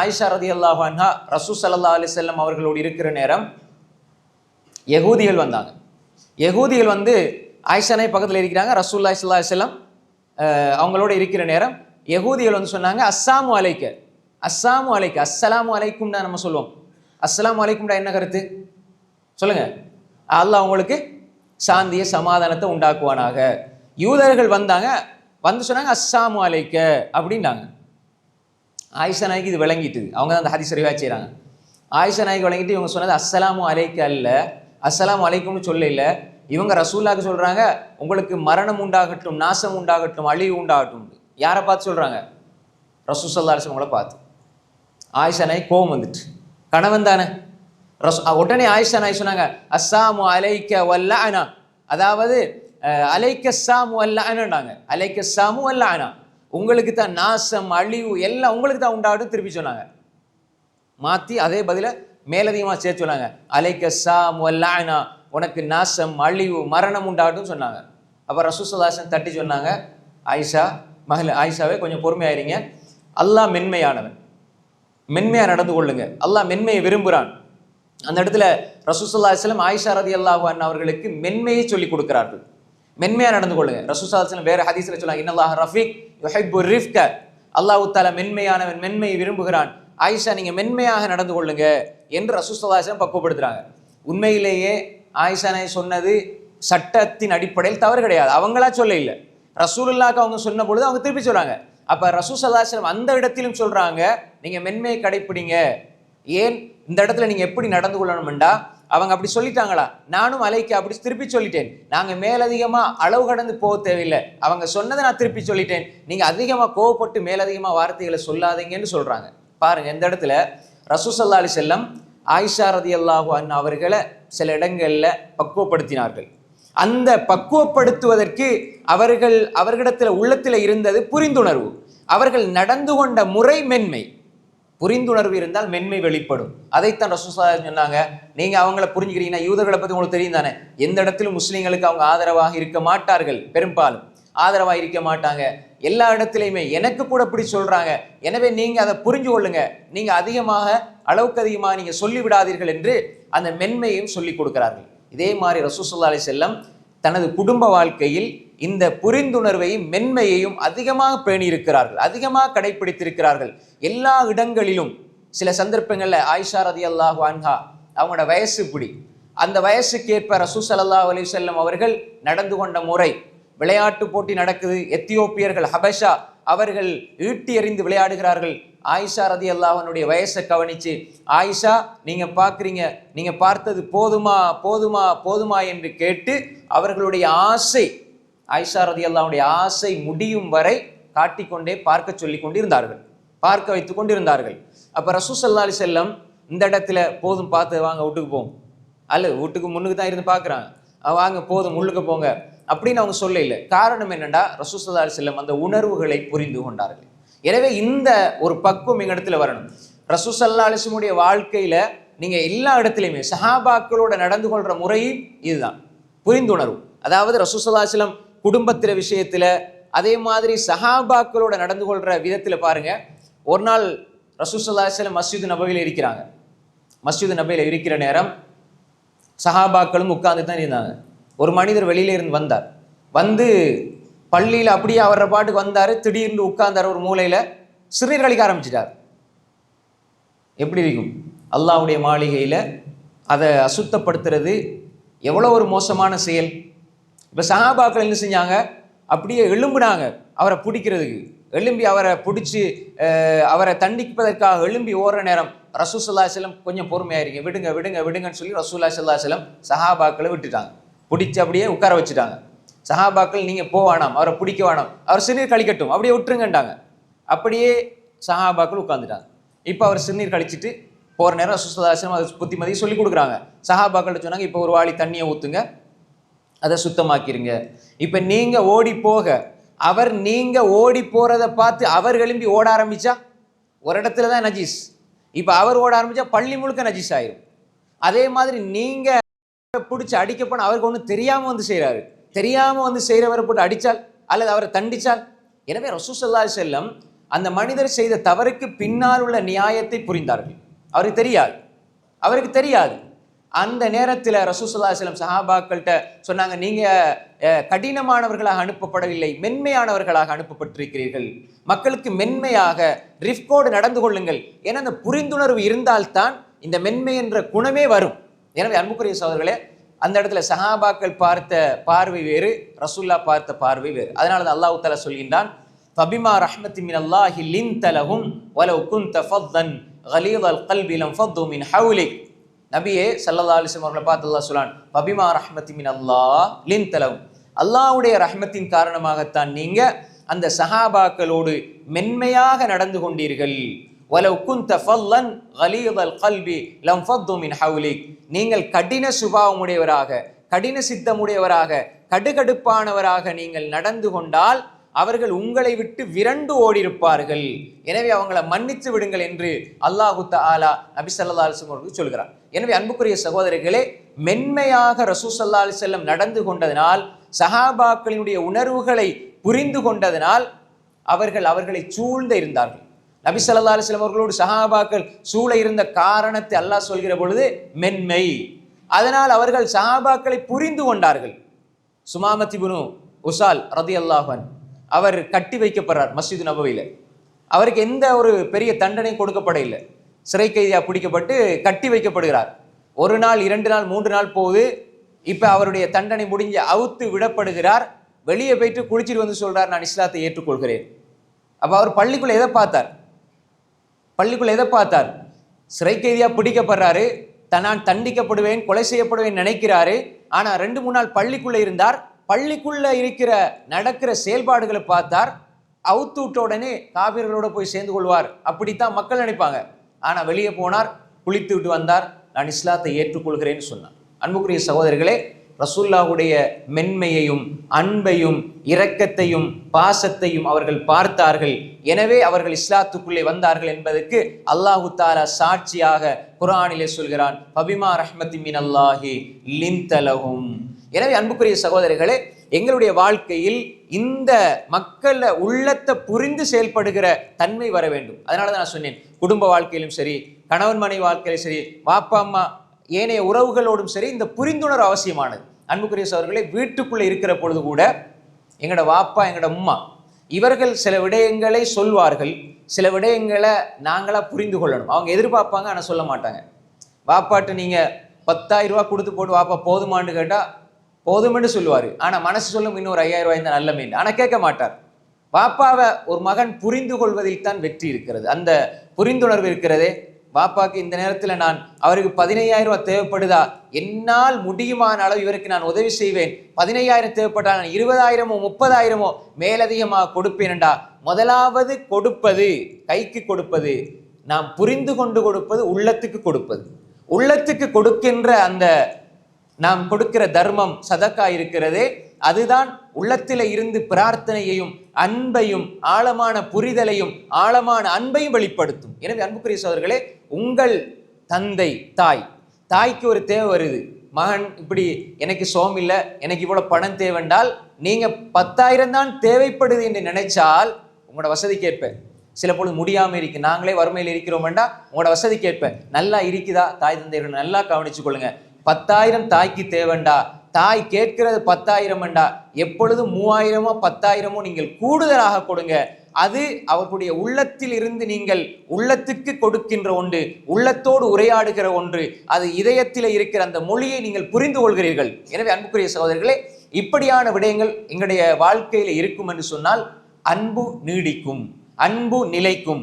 ஆயிஷா ரதி அல்லாஹா ரசூ சல்லா அலிசல்லம் அவர்களோடு இருக்கிற நேரம் யகூதிகள் வந்தாங்க. யகூதிகள் வந்து ஆயிஷானை பக்கத்தில் இருக்கிறாங்க ரசூல்லா சல்லா செல்லம் அவங்களோட இருக்கிற நேரம் யகூதிகள் வந்து சொன்னாங்க அஸ்ஸாமு அலைக்க அஸ்ஸாமு அலைக்க அஸ்ஸலாமு அலைக்கும்டா நம்ம சொல்லுவோம். அஸ்ஸலாமு அலைக்கும்டா என்ன கருத்து? சொல்லுங்க. அல்லாஹ் அவங்களுக்கு சாந்திய சமாதானத்தை உண்டாக்குவானாக. யூதர்கள் வந்தாங்க வந்து சொன்னாங்க அஸ்ஸாமு அலைக்க அப்படின்னாங்க. ஆயிஷா நாய்க்கு இது விளங்கிட்டு அவங்க தான் அந்த ஹதீஸ் ரிவாய் செய்கிறாங்க ஆயிஷா நாய்க்கு விளங்கிட்டு இவங்க சொன்னது அஸ்ஸலாமு அலைக்க அல்ல. அஸ்ஸலாம் அலைக்கும்னு சொல்ல இல்லை. இவங்க ரசூல்லாக்கு சொல்கிறாங்க உங்களுக்கு மரணம் உண்டாகட்டும் நாசம் உண்டாகட்டும் அழிவு உண்டாகட்டும். யாரை பார்த்து சொல்கிறாங்க ரசூ சல்லா அலிஸ்லவங்கள பார்த்து. ஆயிஷா நாய் கோவம் வந்துட்டு. கணவன் தானே? ரஸ் உடனே ஆயிஷா நாய் சொன்னாங்க அஸ்ஸாமு அலைக்க வல்ல அனா அதாவது அலைக்க சாமு அல்ல அனாங்க அலைக்க சாமு அல்ல அனா உங்களுக்கு தான் நாசம் அழிவு எல்லாம் உங்களுக்கு தான் உண்டாகட்டும் திருப்பி சொன்னாங்க. மாற்றி அதே பதில மேலதிகமாக சேர்த்து சொன்னாங்க. அலைக்க சாமு அல்ல உனக்கு நாசம் அழிவு மரணம் உண்டாகட்டும் சொன்னாங்க. அப்போ ரசூசதாசன் தட்டி சொன்னாங்க ஆயிஷா மகள் ஆயிஷாவே கொஞ்சம் பொறுமையாயிருங்க. அல்லாஹ் மென்மையானவன். மென்மையாக நடந்து கொள்ளுங்க. அல்லாஹ் மென்மையை விரும்புகிறான் அந்த இடத்துல ரசூசல்லா இஸ்லாம் ஆயிஷா ரதி அல்லாஹு அவர்களுக்கு மென்மையை சொல்லி கொடுக்கிறார்கள். மென்மையாக நடந்து கொள்ளுங்க. ரசூசாசன் வேற ஹதீஸ்ல சொன்னாங்க இன்னல்லாஹ் ரஃபீக் யுஹிப்பு ரிஃப்க. அல்லாஹு தால மென்மையானவன் மென்மையை விரும்புகிறான். ஆயிஷா நீங்கள் மென்மையாக நடந்து கொள்ளுங்க என்று ரசூசலாசன் அலிஸ்லாம் பக்குவப்படுத்துறாங்க. உண்மையிலேயே ஆயிஷானை சொன்னது சட்டத்தின் அடிப்படையில் தவறு கிடையாது. அவங்களா சொல்ல இல்லை. ரசூலுல்லாக்கு அவங்க சொன்ன பொழுது அவங்க திருப்பி சொல்கிறாங்க அப்போ ரசூ சல்லாஹம் அந்த இடத்திலும் சொல்கிறாங்க நீங்கள் மென்மையை கடைப்பிடிங்க. ஏன் இந்த இடத்துல நீங்கள் எப்படி நடந்து கொள்ளணும்டா? அவங்க அப்படி சொல்லிட்டாங்களா? நானும் அலைக்கு அப்படி திருப்பி சொல்லிட்டேன். நாங்க மேலதிகமா அளவு கடந்து போக தேவையில்லை. அவங்க சொன்னதை நான் திருப்பி சொல்லிட்டேன். நீங்க அதிகமா கோவப்பட்டு மேலதிகமா வார்த்தைகளை சொல்லாதீங்கன்னு சொல்றாங்க. பாருங்க இந்த இடத்துல ரசூசல்லா அலி செல்லம் ஆயிஷா ரதி அல்லாஹு அன் அவர்களை சில இடங்களில் பக்குவப்படுத்தினார்கள். அந்த பக்குவப்படுத்துவதற்கு அவர்கள் அவர்களிடத்தில் உள்ளத்தில் இருந்தது புரிந்துணர்வு. அவர்கள் நடந்து கொண்ட முறை மென்மை புரிந்துணர்வு இருந்தால் மென்மை வெளிப்படும். அதைத்தான் ரசூசா சொன்னாங்க. நீங்க அவங்கள புரிஞ்சுக்கிறீங்கன்னா யூதர்களை பத்தி உங்களுக்கு தெரியும் தானே? எந்த இடத்திலும் முஸ்லீம்களுக்கு அவங்க ஆதரவாக இருக்க மாட்டார்கள் பெரும்பாலும். ஆதரவாக இருக்க மாட்டாங்க. எல்லா இடத்துலையுமே எனக்கு கூட இப்படி சொல்றாங்க. எனவே நீங்க அதை புரிஞ்சு கொள்ளுங்க. நீங்க அதிகமாக அளவுக்கு அதிகமாக நீங்க சொல்லிவிடாதீர்கள் என்று அந்த மென்மையும் சொல்லி கொடுக்கிறார்கள். இதே மாதிரி ரசூசுல்லா அலி செல்லம் தனது குடும்ப வாழ்க்கையில் இந்த புரிந்துணர்வையும் மென்மையையும் அதிகமாக பேணியிருக்கிறார்கள் அதிகமாக கடைபிடித்திருக்கிறார்கள் எல்லா இடங்களிலும் சில சந்தர்ப்பங்களில் ஆயிஷா ரதி அல்லாஹ் அன்ஹா அவங்களோட வயசு பிடி அந்த வயசுக்கேற்ப ரசூ ஸல்லல்லாஹு அலி செல்லம் அவர்கள் நடந்து கொண்ட முறை விளையாட்டு போட்டி நடக்குது. எத்தியோப்பியர்கள் ஹபஷா அவர்கள் ஈட்டி எறிந்து விளையாடுகிறார்கள். ஆயிஷா ரதி அல்லாஹனுடைய வயசை கவனிச்சு ஆயிஷா நீங்கள் பார்க்குறீங்க நீங்கள் பார்த்தது போதுமா போதுமா போதுமா? என்று கேட்டு அவர்களுடைய ஆசை ஆயிஷா ரதி அல்லாவுடைய ஆசை முடியும் வரை காட்டிக்கொண்டே பார்க்க சொல்லி கொண்டிருந்தார்கள். பார்க்க வைத்து கொண்டிருந்தார்கள். அப்ப ரசூ சல்லா அலி செல்லம் இந்த இடத்துல போதும் பார்த்து வாங்க வீட்டுக்கு போவோம். அல்ல வீட்டுக்கு முன்னுக்கு தான் இருந்து பார்க்குறாங்க. வாங்க போதும் உள்ளுக்கு போங்க. அப்படின்னு அவங்க சொல்ல இல்லை காரணம் என்னென்னா ரசூ சல்லா அலி செல்லம் அந்த உணர்வுகளை புரிந்து கொண்டார்கள். எனவே இந்த ஒரு பக்குவம் எங்கள் இடத்துல வரணும். ரசூ சல்லா அலிஸ்லமுடைய வாழ்க்கையில நீங்க எல்லா இடத்துலையுமே சஹாபாக்களோட நடந்து கொள்கிற முறையும் இதுதான். புரிந்துணர்வு. அதாவது ரசூ சல்லா குடும்பத்தில் விஷயத்தில் அதே மாதிரி சஹாபாக்களோட நடந்து கொள்கிற விதத்தில் பாருங்க. ஒரு நாள் ரசூ சல்லா மஸ்ஜித் நபையில் இருக்கிறாங்க. மஸ்ஜித் நபையில் இருக்கிற நேரம் சஹாபாக்களும் உட்கார்ந்து தான் இருந்தாங்க. ஒரு மனிதர் வெளியில இருந்து வந்தார். வந்து பள்ளியில் அப்படியே அவர பாட்டுக்கு வந்தார். திடீர்னு உட்கார்ந்தார் ஒரு மூலையில். சிறுநீர் கழிக்க ஆரம்பிச்சிட்டார். எப்படி இருக்கும்? அல்லாஹ்வுடைய மாளிகையில் அதை அசுத்தப்படுத்துறது எவ்வளோ ஒரு மோசமான செயல்? இப்போ சஹாபாக்கள் என்ன செஞ்சாங்க? அப்படியே எழும்புனாங்க அவரை பிடிக்கிறதுக்கு. எழும்பி அவரை பிடிச்சி அவரை தண்டிப்பதற்காக எழும்பி ஓடுற நேரம் ரசூசல்லா செல்லம் கொஞ்சம் பொறுமையாயிருங்க விடுங்க விடுங்க விடுங்கன்னு சொல்லி ரசூல்லா சல்லா செல்லம் சஹாபாக்களை விட்டுட்டாங்க. பிடிச்சி அப்படியே உட்கார வச்சுட்டாங்க. சஹாபாக்கள் நீங்கள் போக வேணாம் அவரை பிடிக்க வேணாம். அவர் சிறுநீர் கழிக்கட்டும் அப்படியே விட்டுருங்கன்ட்டாங்க. அப்படியே சஹாபாக்கள் உட்காந்துட்டாங்க இப்போ அவர் சிறுநீர் கழிச்சிட்டு போகிற நேரம் ரசூசல்லாசலம் அதை புத்திமதி சொல்லி கொடுக்குறாங்க. சஹாபாக்கள் சொன்னாங்க இப்போ ஒரு வாளி தண்ணியை ஊற்றுங்க அதை சுத்தமாக்கிருங்க. இப்போ நீங்கள் ஓடி போக அவர் நீங்கள் ஓடி போகிறத பார்த்து அவர் எழும்பி ஓட ஆரம்பிச்சா ஒரு இடத்துல தான் நஜீஸ். இப்போ அவர் ஓட ஆரம்பித்தா பள்ளி முழுக்க நஜீஸ் ஆயிரும். அதே மாதிரி நீங்கள் பிடிச்சி அடிக்க போனால் அவருக்கு ஒன்றும் தெரியாமல் வந்து செய்கிறாரு தெரியாமல் வந்து செய்கிறவரை போட்டு அடித்தால் அல்லது அவரை தண்டிச்சால். எனவே ரசூசல்லா செல்லம் அந்த மனிதர் செய்த தவறுக்கு பின்னால் உள்ள நியாயத்தை புரிந்தார்கள். அவருக்கு தெரியாது. அவருக்கு தெரியாது. அந்த நேரத்தில் ரசூசுல்லாஸ்லம் சஹாபாக்கள்கிட்ட சொன்னாங்க நீங்கள் கடினமானவர்களாக அனுப்பப்படவில்லை மென்மையானவர்களாக அனுப்பப்பட்டிருக்கிறீர்கள். மக்களுக்கு மென்மையாக ரிஃப்கோடு நடந்து கொள்ளுங்கள். ஏன்னா அந்த புரிந்துணர்வு இருந்தால்தான் இந்த மென்மை என்ற குணமே வரும். எனவே அன்புக்குரிய சோதர்களே அந்த இடத்துல சஹாபாக்கள் பார்த்த பார்வை வேறு ரசூல்லா பார்த்த பார்வை வேறு. அதனால தான் அல்லாஹு தலா சொல்கின்றான் ஃபபிமா ரஹ்மத்தி மின் அல்லாஹி லின்த லஹும் வலவ் குன்த ஃபத்தன் கலீதல் கல்பி லம் ஃபத்து மின் ஹவுலிக். நபியே சல்லா அலைஹி அவர்களை பார்த்து அல்லா சொல்லான் பபிமா ரஹ்மத்தி மின் அல்லாஹ் லின் தலவும் அல்லாஹ்வுடைய ரஹ்மத்தின் காரணமாகத்தான் நீங்க அந்த சஹாபாக்களோடு மென்மையாக நடந்து கொண்டீர்கள். வலவ் குந்த ஃபல்லன் கலீதல் கல்வி லம் ஃபத்து மின் ஹவுலிக். நீங்கள் கடின சுபாவமுடையவராக கடின சித்தமுடையவராக கடுகடுப்பானவராக நீங்கள் நடந்து கொண்டால் அவர்கள் உங்களை விட்டு விரண்டு ஓடியிருப்பார்கள். எனவே அவங்கள மன்னித்து விடுங்கள் என்று அல்லாஹு தாலா நபி சல்லா அலைஹி அவர்கள் அவர்களுக்கு சொல்கிறார். எனவே அன்புக்குரிய சகோதரர்களே மென்மையாக ரசூ சல்லா அலைஹி நடந்து கொண்டதனால் சஹாபாக்களினுடைய உணர்வுகளை புரிந்து கொண்டதனால் அவர்கள் அவர்களை சூழ்ந்து இருந்தார்கள். நபி சல்லா அலிஸ்லம் அவர்களோடு சஹாபாக்கள் சூழ இருந்த காரணத்தை அல்லாஹ் சொல்கிற பொழுது மென்மை. அதனால் அவர்கள் சஹாபாக்களை புரிந்து கொண்டார்கள். சுமாமத்திபுனு உசால் ரதி அல்லாஹன் அவர் கட்டி வைக்கப்படுறார் மஸ்ஜித் நபவியில். அவருக்கு எந்த ஒரு பெரிய தண்டனையும் கொடுக்கப்பட இல்லை சிறை கைதியாக பிடிக்கப்பட்டு கட்டி வைக்கப்படுகிறார். ஒரு நாள் இரண்டு நாள் மூன்று நாள் போகுது இப்போ அவருடைய தண்டனை முடிஞ்சு அவுத்து விடப்படுகிறார். வெளியே போயிட்டு குளிச்சிட்டு வந்து சொல்கிறார் நான் இஸ்லாத்தை ஏற்றுக்கொள்கிறேன். அப்போ அவர் பள்ளிக்குள்ளே எதை பார்த்தார்? பள்ளிக்குள்ளே எதை பார்த்தார்? சிறை கைதியாக பிடிக்கப்படுறாரு. தான் நான் தண்டிக்கப்படுவேன் கொலை செய்யப்படுவேன் நினைக்கிறாரு. ஆனால் ரெண்டு மூணு நாள் பள்ளிக்குள்ளே இருந்தார். பள்ளிக்குள்ள இருக்கிற நடக்கிற செயல்பாடுகளை பார்த்தார். அவுத்துவிட்ட உடனே காவிர்களோட போய் சேர்ந்து கொள்வார். அப்படித்தான் மக்கள் நினைப்பாங்க. ஆனா வெளியே போனார் குளித்து விட்டு வந்தார். நான் இஸ்லாத்தை ஏற்றுக்கொள்கிறேன்னு சொன்னார். அன்புக்குரிய சகோதரர்களே ரசூல்லாவுடைய மென்மையையும் அன்பையும் இரக்கத்தையும் பாசத்தையும் அவர்கள் பார்த்தார்கள். எனவே அவர்கள் இஸ்லாத்துக்குள்ளே வந்தார்கள் என்பதற்கு அல்லாஹு தாலா சாட்சியாக குரானிலே சொல்கிறான் பபிமா ரஹ்மத்தி மின் அல்லாஹி லிந்தலகும் எனவே அன்புக்குரிய சகோதரர்களே எங்களுடைய வாழ்க்கையில் இந்த மக்கள உள்ளத்தை புரிந்து செயல்படுகிற தன்மை வர வேண்டும். அதனால தான் நான் சொன்னேன் குடும்ப வாழ்க்கையிலும் சரி கணவன் மனை வாழ்க்கையிலும் சரி வாப்பா அம்மா ஏனைய உறவுகளோடும் சரி இந்த புரிந்துணர்வு அவசியமானது. அன்புக்குரிய அவர்களே வீட்டுக்குள்ளே இருக்கிற பொழுது கூட எங்களோட வாப்பா எங்களோட உம்மா இவர்கள் சில விடயங்களை சொல்வார்கள். சில விடயங்களை நாங்களாக புரிந்து கொள்ளணும். அவங்க எதிர்பார்ப்பாங்க ஆனால் சொல்ல மாட்டாங்க. வாப்பாட்டு நீங்கள் பத்தாயிரம் ரூபா கொடுத்து போட்டு வாப்பா போதுமான்னு கேட்டால் போதுமென்று சொல்லுவார். ஆனால் மனசு சொல்லும் இன்னொரு ஐயாயிரம் ரூபாய் தான் நல்ல மீன். ஆனால் கேட்க மாட்டார். வாப்பாவை ஒரு மகன் புரிந்து கொள்வதில் தான் வெற்றி இருக்கிறது. அந்த புரிந்துணர்வு இருக்கிறதே பாப்பாக்கு இந்த நேரத்தில் நான் அவருக்கு பதினையாயிரம் ரூபாய் தேவைப்படுதா? என்னால் முடியுமான அளவு இவருக்கு நான் உதவி செய்வேன். பதினையாயிரம் தேவைப்பட்டால் நான் இருபதாயிரமோ முப்பதாயிரமோ மேலதிகமாக கொடுப்பேன்டா முதலாவது கொடுப்பது கைக்கு கொடுப்பது நாம் புரிந்து கொண்டு கொடுப்பது உள்ளத்துக்கு கொடுப்பது. உள்ளத்துக்கு கொடுக்கின்ற அந்த நாம் கொடுக்கிற தர்மம் சதக்கா இருக்கிறதே அதுதான் உள்ளத்தில இருந்து பிரார்த்தனையையும் அன்பையும் ஆழமான புரிதலையும் ஆழமான அன்பையும் வெளிப்படுத்தும். எனவே அன்புக்குரிய சோதர்களே உங்கள் தந்தை தாய் தாய்க்கு ஒரு தேவை வருது. மகன் இப்படி எனக்கு சோம் இல்லை எனக்கு இவ்வளோ பணம் தேவைண்டால் நீங்க பத்தாயிரம் தான் தேவைப்படுது என்று நினைச்சால் உங்களோட வசதி கேட்பேன். சில பொழுது முடியாமல் இருக்கு நாங்களே வறுமையில் இருக்கிறோம்டா உங்களோட வசதி கேட்பேன். நல்லா இருக்குதா? தாய் தந்தையர்கள் நல்லா கவனிச்சு கொள்ளுங்க பத்தாயிரம் தாய்க்கு தேவைண்டா. தாய் கேட்கிறது பத்தாயிரம்ண்டா. எப்பொழுது மூவாயிரமோ பத்தாயிரமோ நீங்கள் கூடுதலாக கொடுங்க. அது அவர்களுடைய உள்ளத்தில் இருந்து நீங்கள் உள்ளத்துக்கு கொடுக்கின்ற ஒன்று உள்ளத்தோடு உரையாடுகிற ஒன்று அது இதயத்தில் இருக்கிற அந்த மொழியை நீங்கள் புரிந்து கொள்கிறீர்கள். எனவே அன்புக்குரிய சகோதரர்களே இப்படியான விடயங்கள் எங்களுடைய வாழ்க்கையில் இருக்கும் என்று சொன்னால் அன்பு நீடிக்கும் அன்பு நிலைக்கும்.